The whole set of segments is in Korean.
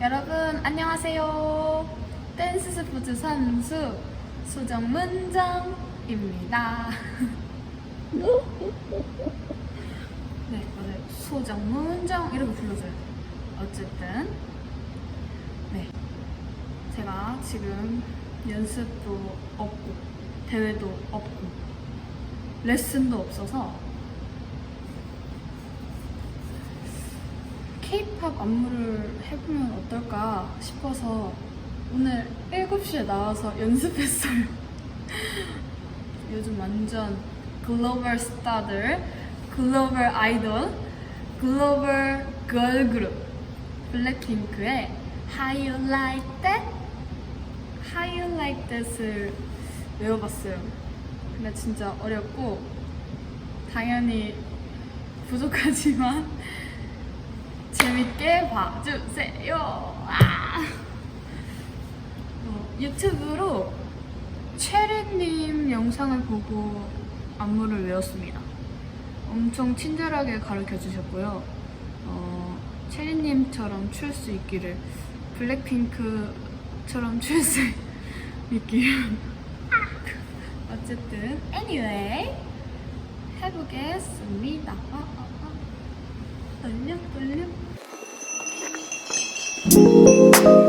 여러분 안녕하세요. 댄스 스포츠 선수 소정문정입니다. 네, 맞아요. 소정문정 이렇게 불러줘요. 어쨌든 네, 제가 지금 연습도 없고 대회도 없고 레슨도 없어서 케이팝 안무를 해보면 어떨까 싶어서 오늘 7시에 나와서 연습했어요. 요즘 완전 글로벌 스타들, 글로벌 아이돌, 글로벌 걸그룹 블랙핑크의 How You Like That? How You Like That을 외워봤어요. 근데 진짜 어렵고 당연히 부족하지만 재밌게 봐주세요. 아! 어, 유튜브로 체리님 영상을 보고 안무를 외웠습니다. 엄청 친절하게 가르쳐 주셨고요. 어, 체리님처럼 출 수 있기를, 블랙핑크처럼 출 수 있기를. 어쨌든, anyway, 해보겠습니다. 아, 아, 아. 떨려, 떨려.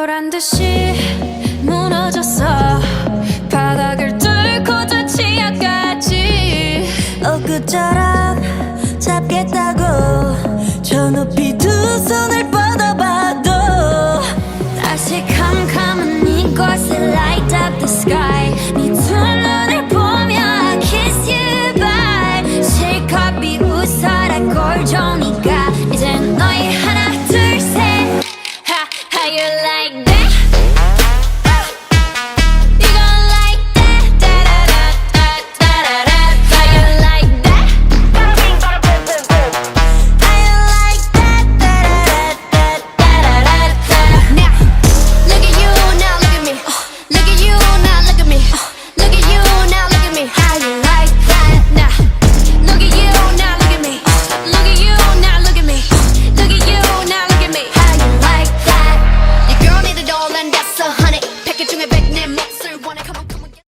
거란 듯이 무너졌어. 바닥을 뚫고 저 지하까지 엊그처럼 잡겠다고 저 높이 두 손을 뻗어봐도 다시 캄캄한 이곳을 light up the sky.